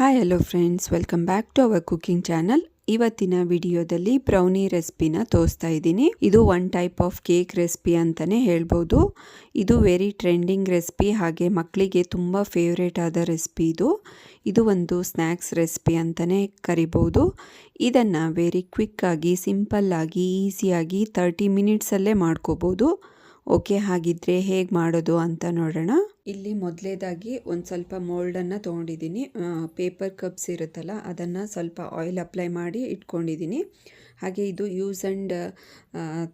Hi hello friends welcome back to our cooking channel ಇವತ್ತಿನ ವಿಡಿಯೋದಲ್ಲಿ brownie ರೆಸಿಪಿನ ತೋರಿಸ್ತಾ ಇದ್ದೀನಿ. ಇದು one type of cake recipe ಅಂತಲೇ ಹೇಳ್ಬೋದು. ಇದು ವೆರಿ ಟ್ರೆಂಡಿಂಗ್ ರೆಸಿಪಿ ಹಾಗೆ ಮಕ್ಕಳಿಗೆ ತುಂಬ ಫೇವ್ರೇಟ್ ಆದ ರೆಸಿಪಿ ಇದು. ಇದು ಒಂದು ಸ್ನ್ಯಾಕ್ಸ್ ರೆಸಿಪಿ ಅಂತಲೇ ಕರಿಬೋದು. ಇದನ್ನು ವೆರಿ ಕ್ವಿಕ್ಕಾಗಿ ಸಿಂಪಲ್ಲಾಗಿ ಈಸಿಯಾಗಿ ತರ್ಟಿ ಮಿನಿಟ್ಸಲ್ಲೇ ಮಾಡ್ಕೋಬೋದು. ಓಕೆ ಹಾಗಿದ್ರೆ ಹೇಗೆ ಮಾಡೋದು ಅಂತ ನೋಡೋಣ. ಇಲ್ಲಿ ಮೊದಲೇದಾಗಿ ಒಂದು ಸ್ವಲ್ಪ ಮೋಲ್ಡನ್ನು ತೊಗೊಂಡಿದ್ದೀನಿ ಪೇಪರ್ ಕಪ್ಸ್ ಇರುತ್ತಲ್ಲ, ಅದನ್ನು ಸ್ವಲ್ಪ ಆಯಿಲ್ ಅಪ್ಲೈ ಮಾಡಿ ಇಟ್ಕೊಂಡಿದ್ದೀನಿ ಹಾಗೆ ಇದು ಯೂಸ್ ಆ್ಯಂಡ್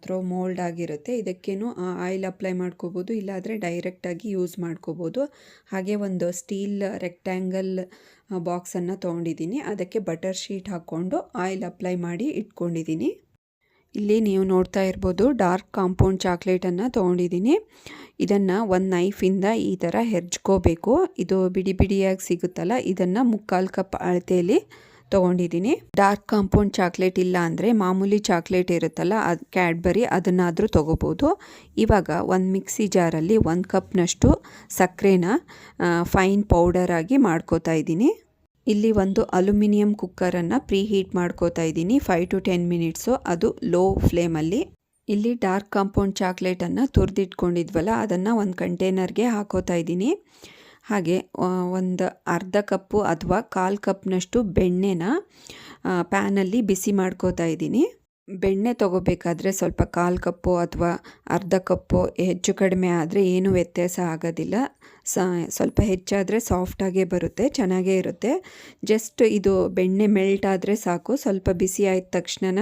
ಥ್ರೋ ಮೋಲ್ಡ್ ಆಗಿರುತ್ತೆ. ಇದಕ್ಕೇನು ಆಯಿಲ್ ಅಪ್ಲೈ ಮಾಡ್ಕೋಬೋದು, ಇಲ್ಲಾದರೆ ಡೈರೆಕ್ಟಾಗಿ ಯೂಸ್ ಮಾಡ್ಕೋಬೋದು. ಹಾಗೆ ಒಂದು ಸ್ಟೀಲ್ ರೆಕ್ಟ್ಯಾಂಗಲ್ ಬಾಕ್ಸನ್ನು ತೊಗೊಂಡಿದ್ದೀನಿ ಅದಕ್ಕೆ ಬಟರ್ ಶೀಟ್ ಹಾಕ್ಕೊಂಡು ಆಯಿಲ್ ಅಪ್ಲೈ ಮಾಡಿ ಇಟ್ಕೊಂಡಿದ್ದೀನಿ ಇಲ್ಲಿ ನೀವು ನೋಡ್ತಾ ಇರ್ಬೋದು ಡಾರ್ಕ್ ಕಾಂಪೌಂಡ್ ಚಾಕ್ಲೇಟನ್ನು ತೊಗೊಂಡಿದ್ದೀನಿ. ಇದನ್ನು ಒಂದು ನೈಫಿಂದ ಈ ಥರ ಹೆರ್ಜ್ಕೋಬೇಕು. ಇದು ಬಿಡಿ ಬಿಡಿಯಾಗಿ ಸಿಗುತ್ತಲ್ಲ, ಇದನ್ನು ಮುಕ್ಕಾಲು ಕಪ್ ಅಳತೆಯಲ್ಲಿ ತೊಗೊಂಡಿದ್ದೀನಿ. ಡಾರ್ಕ್ ಕಾಂಪೌಂಡ್ ಚಾಕ್ಲೇಟ್ ಇಲ್ಲ ಅಂದರೆ ಮಾಮೂಲಿ ಚಾಕ್ಲೇಟ್ ಇರುತ್ತಲ್ಲ, ಅದು ಕ್ಯಾಡ್ಬರಿ ಅದನ್ನಾದರೂ ತೊಗೋಬೋದು. ಇವಾಗ ಒಂದು ಮಿಕ್ಸಿ ಜಾರಲ್ಲಿ ಒಂದು ಕಪ್ನಷ್ಟು ಸಕ್ಕರೆನ ಫೈನ್ ಪೌಡರಾಗಿ ಮಾಡ್ಕೋತಾ ಇದ್ದೀನಿ. ಇಲ್ಲಿ ಒಂದು ಅಲ್ಯೂಮಿನಿಯಂ ಕುಕ್ಕರನ್ನು ಪ್ರೀ ಹೀಟ್ ಮಾಡ್ಕೋತಾ ಇದ್ದೀನಿ ಫೈವ್ ಟು ಟೆನ್ ಮಿನಿಟ್ಸು ಅದು ಲೋ ಫ್ಲೇಮಲ್ಲಿ ಇಲ್ಲಿ ಡಾರ್ಕ್ ಕಾಂಪೌಂಡ್ ಚಾಕ್ಲೇಟನ್ನು ತುರಿದಿಟ್ಕೊಂಡಿದ್ವಲ್ಲ, ಅದನ್ನು ಒಂದು ಕಂಟೈನರ್ಗೆ ಹಾಕೋತಾ ಇದ್ದೀನಿ. ಹಾಗೆ ಒಂದು ಅರ್ಧ ಕಪ್ಪು ಅಥವಾ ಕಾಲು ಕಪ್ನಷ್ಟು ಬೆಣ್ಣೆನ ಪ್ಯಾನಲ್ಲಿ ಬಿಸಿ ಮಾಡ್ಕೋತಾ ಇದ್ದೀನಿ. ಬೆಣ್ಣೆ ತಗೋಬೇಕಾದ್ರೆ ಸ್ವಲ್ಪ ಕಾಲು ಕಪ್ಪು ಅಥವಾ ಅರ್ಧ ಕಪ್ಪು, ಹೆಚ್ಚು ಕಡಿಮೆ ಆದರೆ ಏನೂ ವ್ಯತ್ಯಾಸ ಆಗೋದಿಲ್ಲ. ಸ, ಸ್ವಲ್ಪ ಹೆಚ್ಚಾದರೆ ಸಾಫ್ಟಾಗೇ ಬರುತ್ತೆ, ಚೆನ್ನಾಗೇ ಇರುತ್ತೆ. ಜಸ್ಟ್ ಇದು ಬೆಣ್ಣೆ ಮೆಲ್ಟ್ ಆದರೆ ಸಾಕು. ಸ್ವಲ್ಪ ಬಿಸಿ ಆದ ತಕ್ಷಣ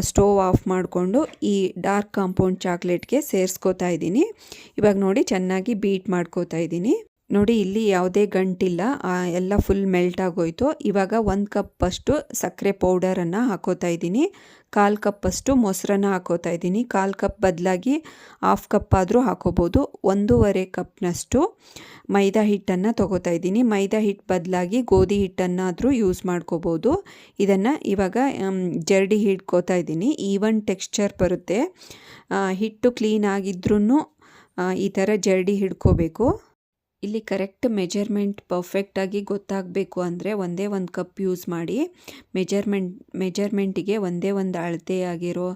ಸ್ಟೋವ್ ಆಫ್ ಮಾಡಿಕೊಂಡು ಈ ಡಾರ್ಕ್ ಕಾಂಪೌಂಡ್ ಚಾಕ್ಲೇಟ್ಗೆ ಸೇರಿಸ್ಕೋತಾ ಇದ್ದೀನಿ. ಇವಾಗ ನೋಡಿ ಚೆನ್ನಾಗಿ ಬೀಟ್ ಮಾಡ್ಕೋತಾ ಇದ್ದೀನಿ. ನೋಡಿ, ಇಲ್ಲಿ ಯಾವುದೇ ಗಂಟಿಲ್ಲ. ಎಲ್ಲ ಫುಲ್ ಮೆಲ್ಟ್ ಆಗೋಯ್ತು. ಇವಾಗ ಒಂದು ಕಪ್ಪಷ್ಟು ಸಕ್ಕರೆ ಪೌಡರನ್ನು ಹಾಕೋತಾ ಇದ್ದೀನಿ. ಕಾಲು ಕಪ್ಪಷ್ಟು ಮೊಸರನ್ನ ಹಾಕೋತಾ ಇದ್ದೀನಿ. ಕಾಲು ಕಪ್ ಬದಲಾಗಿ ಹಾಫ್ ಕಪ್ ಆದರೂ ಹಾಕೋಬೋದು. ಒಂದೂವರೆ ಕಪ್ನಷ್ಟು ಮೈದಾ ಹಿಟ್ಟನ್ನು ತೊಗೋತಾ ಇದ್ದೀನಿ. ಮೈದಾ ಹಿಟ್ಟು ಬದಲಾಗಿ ಗೋಧಿ ಹಿಟ್ಟನ್ನಾದರೂ ಯೂಸ್ ಮಾಡ್ಕೋಬೋದು. ಇದನ್ನು ಇವಾಗ ಜರಡಿ ಹಿಡ್ಕೋತಾ ಇದ್ದೀನಿ. ಈವನ್ ಟೆಕ್ಸ್ಚರ್ ಬರುತ್ತೆ. ಹಿಟ್ಟು ಕ್ಲೀನ್ ಆಗಿದ್ರೂ ಈ ಥರ ಜರಡಿ ಹಿಡ್ಕೋಬೇಕು. ಇಲ್ಲಿ ಕರೆಕ್ಟ್ ಮೆಜರ್ಮೆಂಟ್ ಪರ್ಫೆಕ್ಟಾಗಿ ಗೊತ್ತಾಗಬೇಕು ಅಂದರೆ ಒಂದೇ ಒಂದು ಕಪ್ ಯೂಸ್ ಮಾಡಿ ಮೆಜರ್ಮೆಂಟ್ ಮೆಜರ್ಮೆಂಟಿಗೆ ಒಂದೇ ಒಂದು ಅಳತೆಯಾಗಿರೋ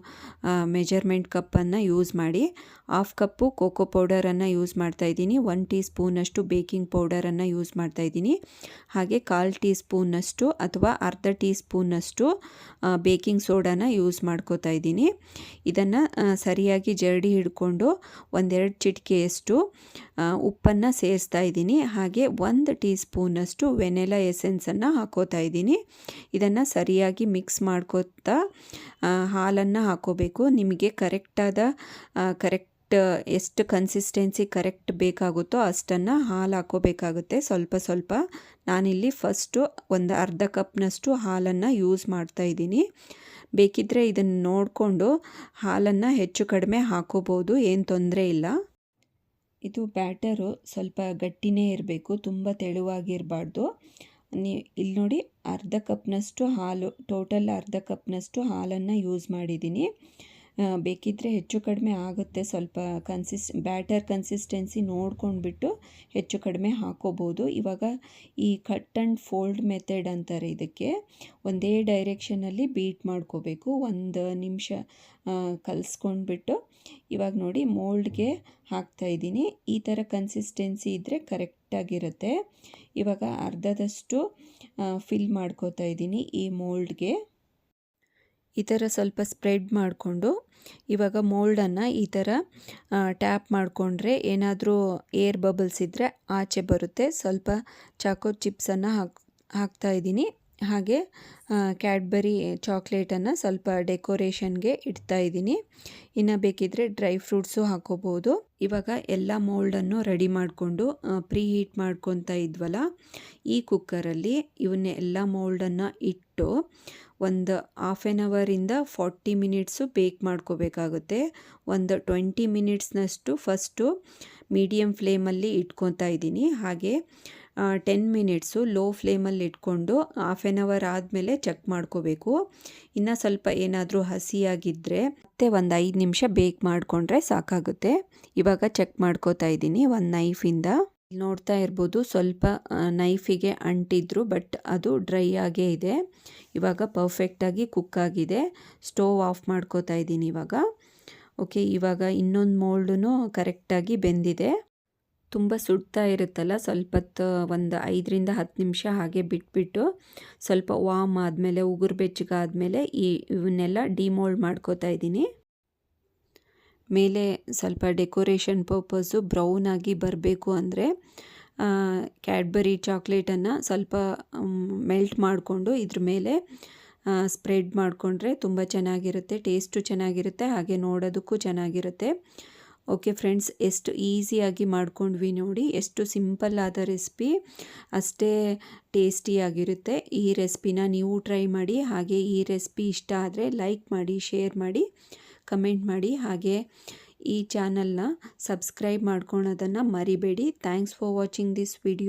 ಮೆಜರ್ಮೆಂಟ್ ಕಪ್ಪನ್ನು ಯೂಸ್ ಮಾಡಿ ಹಾಫ್ ಕಪ್ಪು ಕೋಕೋ ಪೌಡರನ್ನು ಯೂಸ್ ಮಾಡ್ತಾ ಇದ್ದೀನಿ ಒನ್ ಟೀ ಸ್ಪೂನಷ್ಟು ಬೇಕಿಂಗ್ ಪೌಡರನ್ನು ಯೂಸ್ ಮಾಡ್ತಾ ಇದ್ದೀನಿ. ಹಾಗೆ ಕಾಲು ಟೀ ಸ್ಪೂನಷ್ಟು ಅಥವಾ ಅರ್ಧ ಟೀ ಸ್ಪೂನಷ್ಟು ಬೇಕಿಂಗ್ ಸೋಡಾನ ಯೂಸ್ ಮಾಡ್ಕೋತಾ ಇದ್ದೀನಿ. ಇದನ್ನು ಸರಿಯಾಗಿ ಜರಡಿ ಹಿಡ್ಕೊಂಡು ಒಂದೆರಡು ಚಿಟಿಕೆಯಷ್ಟು ಉಪ್ಪನ್ನು ಸೇರಿಸ್ತಾ ಇದ್ದೀನಿ. ಹಾಗೆ ಒಂದು ಟೀ ಸ್ಪೂನಷ್ಟು ವೆನೆಲಾ ಎಸೆನ್ಸನ್ನು ಹಾಕೋತಾ ಇದ್ದೀನಿ. ಇದನ್ನು ಸರಿಯಾಗಿ ಮಿಕ್ಸ್ ಮಾಡ್ಕೋತಾ ಹಾಲನ್ನು ಹಾಕೋಬೇಕು. ನಿಮಗೆ ಕರೆಕ್ಟಾದ ಕರೆಕ್ಟ್, ಎಷ್ಟು ಕನ್ಸಿಸ್ಟೆನ್ಸಿ ಕರೆಕ್ಟ್ ಬೇಕಾಗುತ್ತೋ ಅಷ್ಟನ್ನು ಹಾಲು ಹಾಕೋಬೇಕಾಗುತ್ತೆ. ಸ್ವಲ್ಪ ಸ್ವಲ್ಪ. ನಾನಿಲ್ಲಿ ಫಸ್ಟು ಒಂದು ಅರ್ಧ ಕಪ್ನಷ್ಟು ಹಾಲನ್ನು ಯೂಸ್ ಮಾಡ್ತಾ ಇದ್ದೀನಿ. ಬೇಕಿದ್ದರೆ ಇದನ್ನು ನೋಡಿಕೊಂಡು ಹಾಲನ್ನು ಹೆಚ್ಚು ಕಡಿಮೆ ಹಾಕೋಬೋದು. ಏನು ತೊಂದರೆ ಇಲ್ಲ. ಇದು ಬ್ಯಾಟರು ಸ್ವಲ್ಪ ಗಟ್ಟಿನೇ ಇರಬೇಕು, ತುಂಬ ತೆಳುವಾಗಿರಬಾರ್ದು. ನೀ ಇಲ್ಲಿ ನೋಡಿ ಅರ್ಧ ಕಪ್ನಷ್ಟು ಹಾಲು, ಟೋಟಲ್ ಅರ್ಧ ಕಪ್ನಷ್ಟು ಹಾಲನ್ನು ಯೂಸ್ ಮಾಡಿದ್ದೀನಿ. ಬೇಕಿದ್ದರೆ ಹೆಚ್ಚು ಕಡಿಮೆ ಆಗುತ್ತೆ. ಸ್ವಲ್ಪ ಕನ್ಸಿಸ್ ಬ್ಯಾಟರ್ ಕನ್ಸಿಸ್ಟೆನ್ಸಿ ನೋಡ್ಕೊಂಡ್ಬಿಟ್ಟು ಹೆಚ್ಚು ಕಡಿಮೆ ಹಾಕೋಬೋದು. ಇವಾಗ ಈ ಕಟ್ ಆ್ಯಂಡ್ ಫೋಲ್ಡ್ ಮೆಥಡ್ ಅಂತಾರೆ ಇದಕ್ಕೆ. ಒಂದೇ ಡೈರೆಕ್ಷನಲ್ಲಿ ಬೀಟ್ ಮಾಡ್ಕೋಬೇಕು. ಒಂದು ನಿಮಿಷ ಕಲಿಸ್ಕೊಂಡ್ಬಿಟ್ಟು ಇವಾಗ ನೋಡಿ ಮೋಲ್ಡ್ಗೆ ಹಾಕ್ತಾಯಿದ್ದೀನಿ ಈ ಥರ ಕನ್ಸಿಸ್ಟೆನ್ಸಿ ಇದ್ದರೆ ಕರೆಕ್ಟಾಗಿರುತ್ತೆ ಇವಾಗ ಅರ್ಧದಷ್ಟು ಫಿಲ್ ಮಾಡ್ಕೋತಾ ಇದ್ದೀನಿ ಈ ಮೋಲ್ಡ್ಗೆ ಈ ಥರ ಸ್ವಲ್ಪ ಸ್ಪ್ರೆಡ್ ಮಾಡಿಕೊಂಡು ಇವಾಗ ಮೋಲ್ಡನ್ನು ಈ ಥರ ಟ್ಯಾಪ್ ಮಾಡಿಕೊಂಡ್ರೆ ಏನಾದರೂ ಏರ್ ಬಬಲ್ಸ್ ಇದ್ದರೆ ಆಚೆ ಬರುತ್ತೆ. ಸ್ವಲ್ಪ ಚಾಕೋ ಚಿಪ್ಸನ್ನು ಹಾಕಿ, ಹಾಕ್ತಾ ಇದ್ದೀನಿ. ಹಾಗೆ ಕ್ಯಾಡ್ಬರಿ ಚಾಕ್ಲೇಟನ್ನು ಸ್ವಲ್ಪ ಡೆಕೋರೇಷನ್ಗೆ ಇಡ್ತಾ ಇದ್ದೀನಿ. ಇನ್ನು ಬೇಕಿದ್ದರೆ ಡ್ರೈ ಫ್ರೂಟ್ಸು ಹಾಕೋಬೋದು. ಇವಾಗ ಎಲ್ಲ ಮೋಲ್ಡನ್ನು ರೆಡಿ ಮಾಡಿಕೊಂಡು ಪ್ರೀ ಹೀಟ್ ಮಾಡ್ಕೊತಾ ಇದ್ವಲ್ಲ, ಈ ಕುಕ್ಕರಲ್ಲಿ ಇವನ್ನೆಲ್ಲ ಮೋಲ್ಡನ್ನು ಇಟ್ಟು ಒಂದು ಹಾಫ್ ಆನ್ ಅವರಿಂದ ಫಾರ್ಟಿ ಮಿನಿಟ್ಸು ಬೇಕ್ ಮಾಡ್ಕೋಬೇಕಾಗುತ್ತೆ. ಒಂದು ಟ್ವೆಂಟಿ ಮಿನಿಟ್ಸ್ನಷ್ಟು ಫಸ್ಟು ಮೀಡಿಯಮ್ ಫ್ಲೇಮಲ್ಲಿ ಇಟ್ಕೊತಾ ಇದ್ದೀನಿ. ಹಾಗೆ ಟೆನ್ ಮಿನಿಟ್ಸು ಲೋ ಫ್ಲೇಮಲ್ಲಿ ಇಟ್ಕೊಂಡು ಹಾಫ್ ಆನ್ ಅವರ್ ಆದಮೇಲೆ ಚೆಕ್ ಮಾಡ್ಕೋಬೇಕು. ಇನ್ನು ಸ್ವಲ್ಪ ಏನಾದರೂ ಹಸಿಯಾಗಿದ್ದರೆ ಮತ್ತೆ ಒಂದು ಐದು ನಿಮಿಷ ಬೇಕ್ ಮಾಡಿಕೊಂಡ್ರೆ ಸಾಕಾಗುತ್ತೆ. ಇವಾಗ ಚೆಕ್ ಮಾಡ್ಕೋತಾ ಇದ್ದೀನಿ ಒಂದು ನೈಫಿಂದ ನೋಡ್ತಾ ಇರ್ಬೋದು ಸ್ವಲ್ಪ ನೈಫಿಗೆ ಅಂಟಿದ್ರು ಬಟ್ ಅದು ಡ್ರೈ ಆಗೇ ಇದೆ. ಇವಾಗ ಪರ್ಫೆಕ್ಟಾಗಿ ಕುಕ್ ಆಗಿದೆ. ಸ್ಟೋವ್ ಆಫ್ ಮಾಡ್ಕೋತಾ ಇದ್ದೀನಿ ಇವಾಗ. ಓಕೆ ಇವಾಗ ಇನ್ನೊಂದು ಮೋಲ್ಡೂ ಕರೆಕ್ಟಾಗಿ ಬೆಂದಿದೆ. ತುಂಬ ಸುಡ್ತಾ ಇರುತ್ತಲ್ಲ ಸ್ವಲ್ಪ ಹೊತ್ತು ಒಂದು ಐದರಿಂದ ಹತ್ತು ನಿಮಿಷ ಹಾಗೆ ಬಿಟ್ಬಿಟ್ಟು ಸ್ವಲ್ಪ ವಾಮ್ ಆದಮೇಲೆ, ಉಗುರು ಬೆಚ್ಚಗಾದಮೇಲೆ ಈ ಇವನ್ನೆಲ್ಲ ಡಿಮೋಲ್ಡ್ ಮಾಡ್ಕೋತಾ ಇದ್ದೀನಿ. ಮೇಲೆ ಸ್ವಲ್ಪ ಡೆಕೋರೇಷನ್ ಪರ್ಪಸ್ಸು ಬ್ರೌನ್ ಆಗಿ ಬರಬೇಕು ಅಂದರೆ ಕ್ಯಾಡ್ಬರಿ ಚಾಕ್ಲೇಟನ್ನು ಸ್ವಲ್ಪ ಮೆಲ್ಟ್ ಮಾಡಿಕೊಂಡು ಇದ್ರ ಮೇಲೆ ಸ್ಪ್ರೆಡ್ ಮಾಡಿಕೊಂಡ್ರೆ ತುಂಬ ಚೆನ್ನಾಗಿರುತ್ತೆ ಟೇಸ್ಟು ಚೆನ್ನಾಗಿರುತ್ತೆ, ಹಾಗೆ ನೋಡೋದಕ್ಕೂ ಚೆನ್ನಾಗಿರುತ್ತೆ. ಓಕೆ ಫ್ರೆಂಡ್ಸ್ ಎಷ್ಟು ಈಸಿಯಾಗಿ ಮಾಡ್ಕೊಂಡ್ವಿ ನೋಡಿ. ಎಷ್ಟು ಸಿಂಪಲ್ ಆದ ರೆಸಿಪಿ ಅಷ್ಟೇ ಟೇಸ್ಟಿಯಾಗಿರುತ್ತೆ ಈ ರೆಸಿಪಿನ ನೀವು ಟ್ರೈ ಮಾಡಿ, ಹಾಗೆ ಈ ರೆಸಿಪಿ ಇಷ್ಟ ಆದರೆ ಲೈಕ್ ಮಾಡಿ ಶೇರ್ ಮಾಡಿ ಕಮೆಂಟ್ ಮಾಡಿ. ಹಾಗೆ ಈ ಚಾನಲ್ನ ಸಬ್ಸ್ಕ್ರೈಬ್ ಮಾಡ್ಕೊಳೋದನ್ನು ಮರಿಬೇಡಿ. Thanks for watching this video